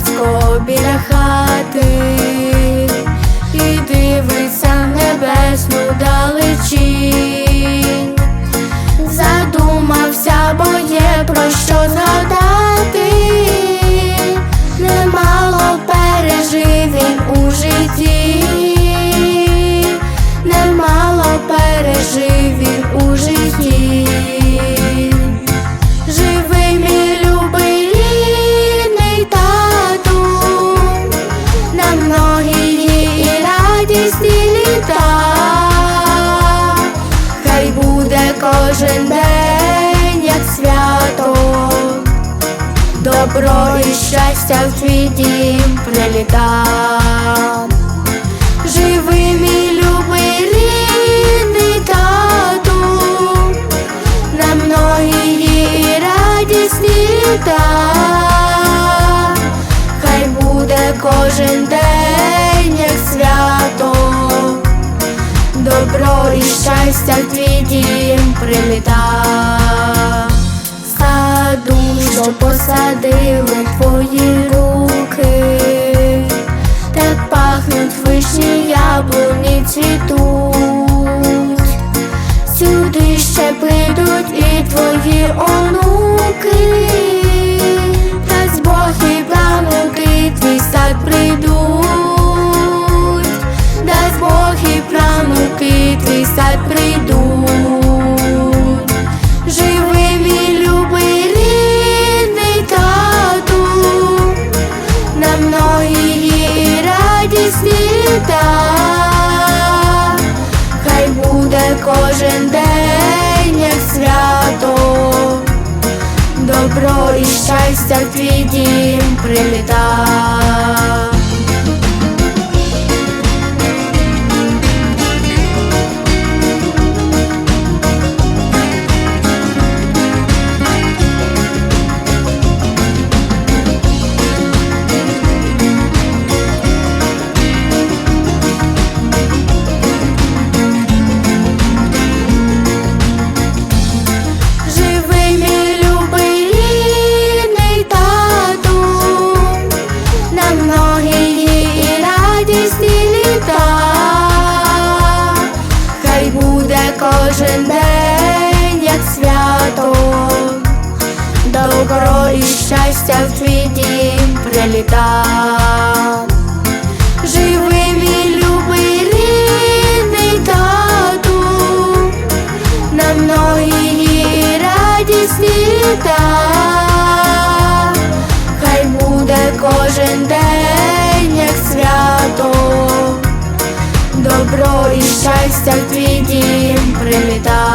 Галицького біля хати. Щастя в твій дім приліта. Живи, мій тату, на многії радісні. Хай буде кожен день, як свято, добро і щастя в твій дім приліта. Що посадили твої руки, так пахнуть вишні яблуні цвітуть. Сюди ще прийдуть і твої онуки, кожен день, як свято, добро і щастя в твій дім приліта. Щастя в твій дім приліта. Живи, мій любий рідний тату, на многії радісні. Хай буде кожен день, як свято, добро і щастя в твій дім приліта.